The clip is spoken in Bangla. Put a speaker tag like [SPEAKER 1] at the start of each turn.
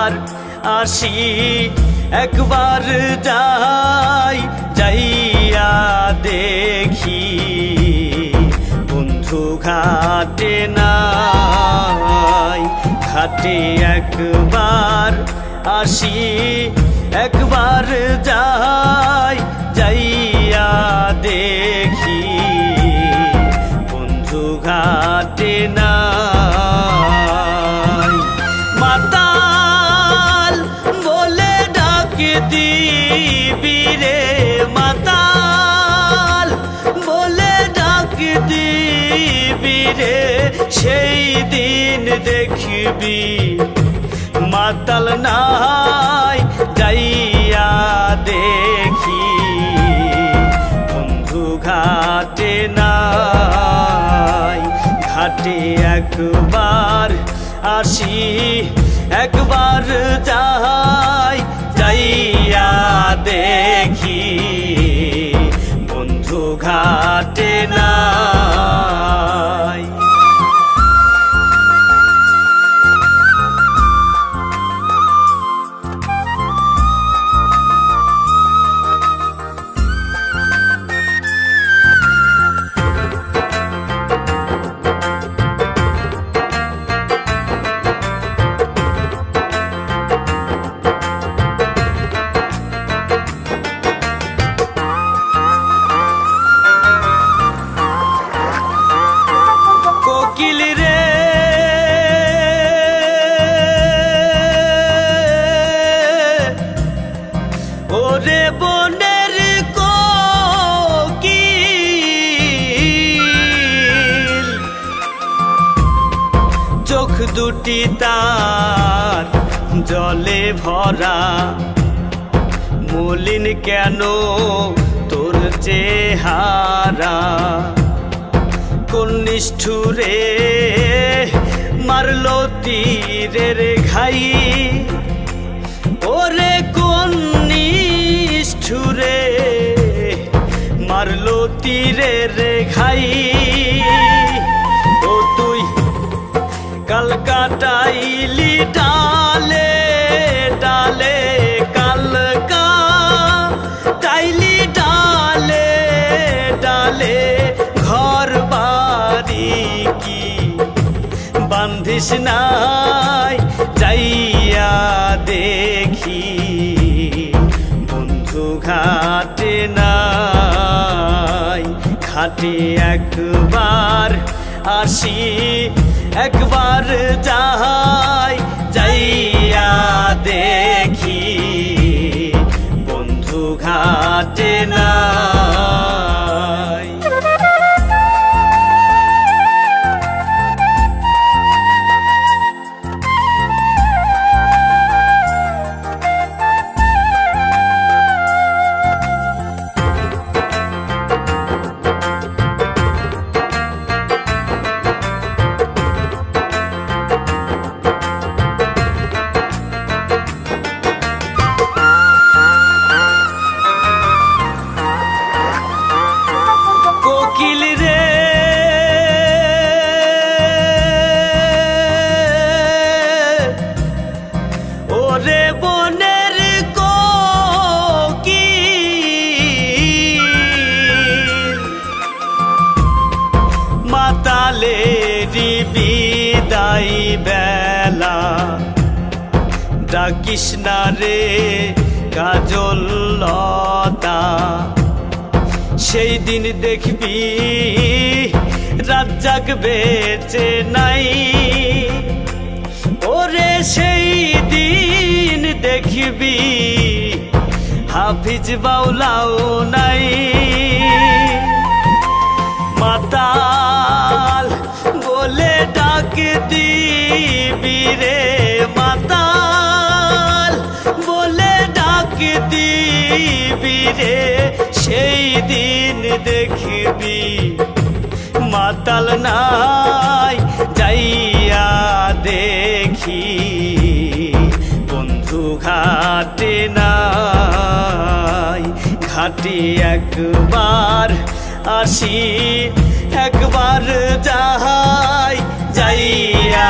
[SPEAKER 1] একবার আসি, একবার যাই, যাইয়া দেখি। বন্ধু ঘাটে নাই, ঘাটে একবার আসি, একবার যাই, যাইয়া দেখি। ডাক দিবি মাতাল। বলে ডাক দিবি রে, সেই দিন দেখবি। মাতাল নাই যাইয়া দেখি। বন্ধু ঘাটে নাই, ঘাটে একবার আসি, একবার যাই। যাইয়া দেখি। বন্ধু ঘাটে দুটি তার জলে ভরা। মলিন কেন তোর চেহারা? কোন নিষ্ঠুরে মারলো তীরের ঘাই? ওরে কোন নিষ্ঠুরে মারলো তীরের ঘাই? কালকাটাইলি ডালে ডালে কালকা। টাইলি ডালে ডালে ঘর বাড়ি কি? বান্ধিস নাই, যাইয়া দেখি। বন্ধু ঘাটে নাই, ঘাটে একবার আসি। একবার যাই যাইয়া দেখি বন্ধু ঘাটে নাই মাতালেরি বিদায় বেলা। ডাকিস রে কাজল লতা। সেই দিন দেখবি রাত জাগ বেঁচে নাই। ওরে সেই দিন দেখবি হাফিজ বাউলাও নাই। দিবি রে সেই দিন দেখবি। মাতাল নাই যাইয়া দেখি। বন্ধু ঘাটে নাই, ঘাটে একবার আসি, একবার যাহাই যাইয়া